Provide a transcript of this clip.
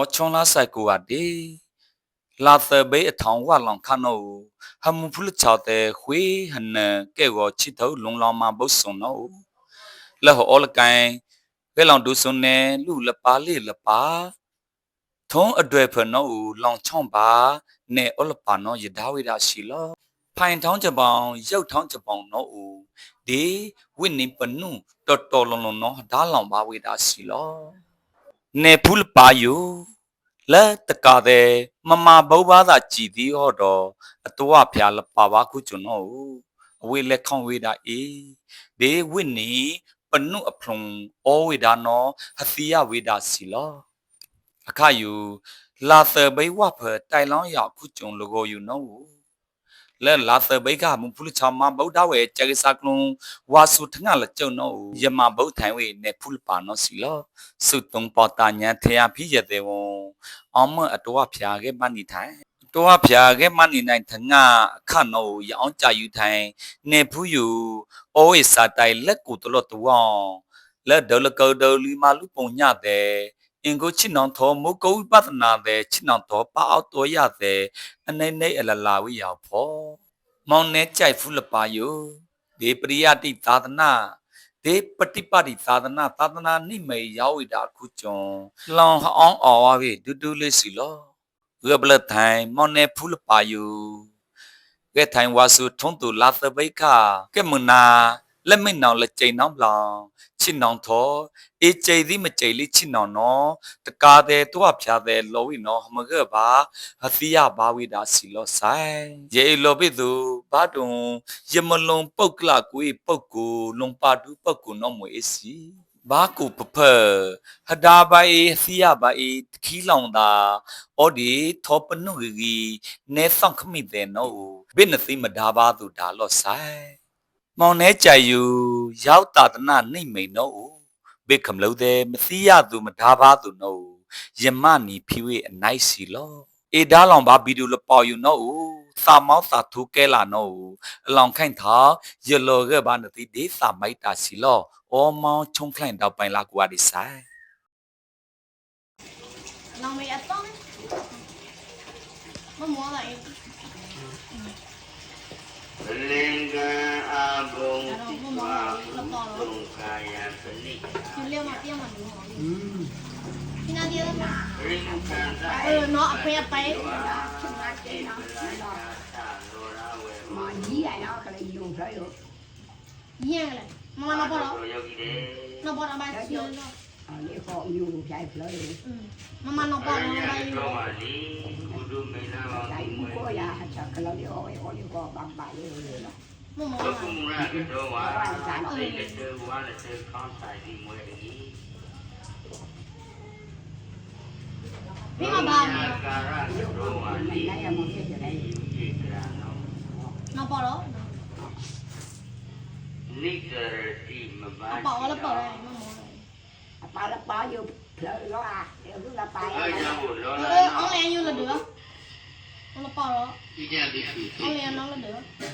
อชงลาใส่กูว่าดีลาเตเบยทองว่าลองคานอฮมุพุลชาวเตคุยหันเกวชิเทาลงลองมาบุษนอแล้วหอละกันကဲလောင်ဒုစုံနဲ့လူလပါလေလပါထုံးအတွေ့ဖနောဦးလောင်ချောင်းပါနဲ့အလပါနောယဒါဝိဒါရှိလောဖိုင်ထောင်းချပောင်ရုတ်ထောင်းချပောင်နောဦးဒီဝိနိပနုတော်တော်လုံးလုံးနောဒါလောင်ပါဝိဒါရှိလော နေဖူးပါယုလက်တကာတဲ့မမဘုဘာသာကြည်သည်ဟောတော့အတော်ဖျားလပါပါခုကျွန်တော်ဦးအဝေလက်ခေါဝေတာအေးဒီဝိနေပနုအဖလုံဩဝေတာနော်ဟစီယဝေတာစီလောအခါယူလာသဘိဝဖတိုင်လောင်းရောက်ခုကျွန်လကိုယူနော်ဦး လဲလာသဘိကမဖုလချမဗုဒ္ဓဝေကြကစကလုံးဝါစုထငါလကျုံနောယမဗုဒ္ထိုင်ဝေနေဖုလပါနောစီလောစုတုံပတာညာထေယဖိယတဲ့ဝံအမအတော်ဖျာခဲ့မနိထိုင်တော်ဖျာခဲ့မနိနိုင်ထငါအခနောရောင်းကြယူထိုင်နေဖူးယူအိုဝေစာတိုင်လက်ကိုတလော့တူအောင်လက်ဒေါ်လကောဒေါ်လီမာလူပုံညတဲ့ အင်ကိုချစ်နောင်သောမုတ်ကုတ်ပဒနာတဲ့ချစ်နောင်သောပါအောက်တော်ရတဲ့အနေနေအလလာဝိရောက်ဖို့မောင်နေကြိုက်ဖူးလပါယိုဒီပရိယတိသာသနာဒီပฏิပါတိသာသနာသာသနာနိမေရောက်ဝိတာခုကျွန်းလောင်ဟောင်းအော်ဝါပြီဒူးဒူးလေးစီလောရဘလထိုင်မောင်နေဖူးလပါယိုကဲထိုင်ဝါစုထုံးတူလာသဘိခကဲမနာ လက်မိတ်နောင်လက်ကျိန်နောင်လောင်ချစ်နောင်သောအေကျိသည်မကျိလိချစ်နောင်နော်တကားတဲ့တွားဖြာတဲ့လောဝိနော်မကပါအသီယဘာဝိဒါစီလောဆိုင်ယေလောပိသူဘာတုံယမလုံပုတ်ကလကွေပုတ်ကိုလုံပါတူပုတ်ကိုနော်မွေစီဘာကူပပဟဒါဘိုင်အသီယဘိုင်ခီလောင်တာအော်ဒီထောပနုဂီနေဆောင်ခမိတဲ့နော်ဘိနသိမဒါဘာသူဒါလောဆိုင် မောင်နေကြယူရောက်တာတနာနှိမ့်မိန်နော်ဘေကမလို့တဲ့မသိရသူမဒါဘာသူနော်ယမနီဖြီဝေအနိုင်စီလောအေဒါလောင်ဘာဗီဒီယိုလပေါ်ယူနော်စာမောင်းစာထူကဲလာနော်အလောင်ခိုင်သာယလောကဘာနတိဒေစာမိုက်တာစီလောအောမောင်းချုံခလိုက်တော့ပိုင်လာကွာဒီဆိုင် lòng mày ăn tông mong muốn lại လ มองลองแล้คิวเรียกมาเตี้ยมันหนูหอมพี่นาเดียวเออเนาะไปไปมาเยี่ยนะก็เลยยุ่งเพราะอยู่เยี่อะไรมาเราบอกเราบอกเราไปอชื่อเนาะอันนี้ของอยู่ใจเพลยมามาเราบอกเราไปอยู่ใจก็อยากจะก็เราเดียวเอายวอาไก็บางใบเลยเนาะ Biết không bà? Mình lấy một cái giờ đây. Nó bỏ đó. Bỏ là bỏ đây. Bỏ là bỏ vô lỡ đó à. Đều cứ là bài. Ờ, ông lẹ như là được. Nó bỏ đó. Ông lẹ nó là được.